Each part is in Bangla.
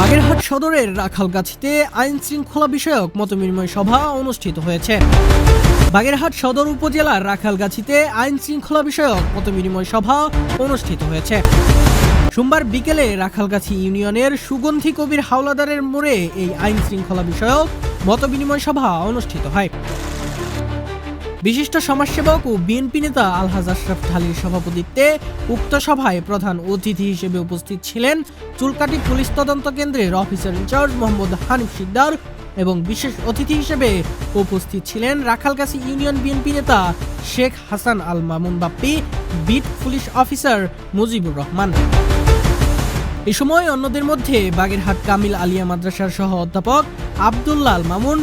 বাগেরহাট সদরের রাখালগাছিতে আইন শৃঙ্খলা বিষয়ক মতবিনিময় সভা অনুষ্ঠিত হয়েছে। বাগেরহাট সদর উপজেলার রাখালগাছিতে আইন শৃঙ্খলা বিষয়ক মতবিনিময় সভা অনুষ্ঠিত হয়েছে। সোমবার বিকেলে রাখালগাছি ইউনিয়নের সুগন্ধি কবির হাওলাদারের মোড়ে এই আইন শৃঙ্খলা বিষয়ক মতবিনিময় সভা অনুষ্ঠিত হয়। বিশিষ্ট সমাজসেবক ও বিএনপি নেতা আলহাজ আশরাফ ঢালির সভাপতিত্বে উক্ত সভায় প্রধান অতিথি হিসেবে উপস্থিত ছিলেন চুলকাটি পুলিশ তদন্ত কেন্দ্রের officer in charge Mohammad Hanif Sikder এবং বিশেষ অতিথি হিসেবে উপস্থিত ছিলেন রাখালগাছি ইউনিয়ন বিএনপি নেতা Sheikh Hasan Al Mamun Bappi, beat police officer Mujibur Rahman. এই সময় অন্যদের মধ্যে বাগেরহাট কামিল আলিয়া মাদ্রাসার সহ অধ্যাপক আবদুল্লাহ আল মামুন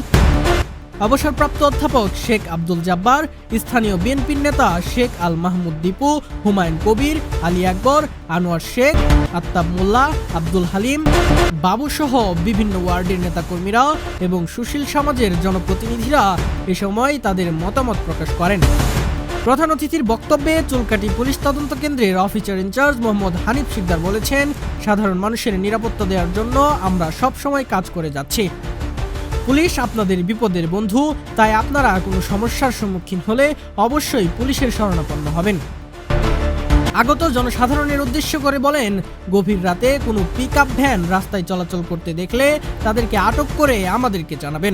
অবসরপ্রাপ্ত অধ্যাপক শেখ আব্দুল জাব্বার, স্থানীয় বিএনপির নেতা শেখ আল মাহমুদ দীপু, হুমায়ুন কবির, আলী আকবর, আনোয়ার শেখ আত্তাব মোল্লা, আব্দুল হালিম বাবু সহ বিভিন্ন ওয়ার্ডের নেতাকর্মীরা এবং সুশীল সমাজের জনপ্রতিনিধিরা এ সময় তাদের মতামত প্রকাশ করেন। প্রধান অতিথির বক্তব্যে চুলকাটি পুলিশ তদন্ত কেন্দ্রের officer in charge Mohammad Hanif Sikder বলেছেন, সাধারণ মানুষের নিরাপত্তা দেওয়ার জন্য আমরা সব সময় কাজ করে যাচ্ছি। পুলিশ আপনাদের বিপদের বন্ধু, তাই আপনারা কোনো সমস্যার সম্মুখীন হলে অবশ্যই পুলিশের শরণাপন্ন হবেন। আগত জনসাধারণের উদ্দেশ্য করে বলেন, গভীর রাতে কোনো পিক ভ্যান রাস্তায় চলাচল করতে দেখলে তাদেরকে আটক করে আমাদেরকে জানাবেন।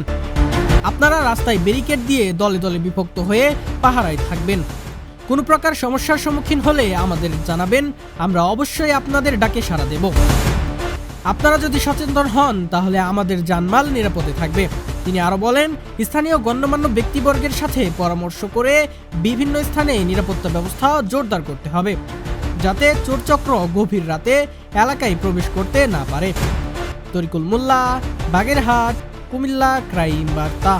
আপনারা রাস্তায় ব্যারিকেড দিয়ে দলে দলে বিভক্ত হয়ে পাহারায় থাকবেন। কোনো প্রকার সমস্যার সম্মুখীন হলে আমাদের জানাবেন, আমরা অবশ্যই আপনাদের ডাকে সাড়া দেব। আপনারা যদি সচেতন হন, তাহলে আমাদের জানমাল নিরাপদে থাকবে। তিনি আরও বলেন, স্থানীয় গণ্যমান্য ব্যক্তিবর্গের সাথে পরামর্শ করে বিভিন্ন স্থানে নিরাপত্তা ব্যবস্থা জোরদার করতে হবে, যাতে চোরচক্র গভীর রাতে এলাকায় প্রবেশ করতে না পারে। তরিকুল মোল্লা, বাগেরহাট, কুমিল্লা, ক্রাইম বার্তা।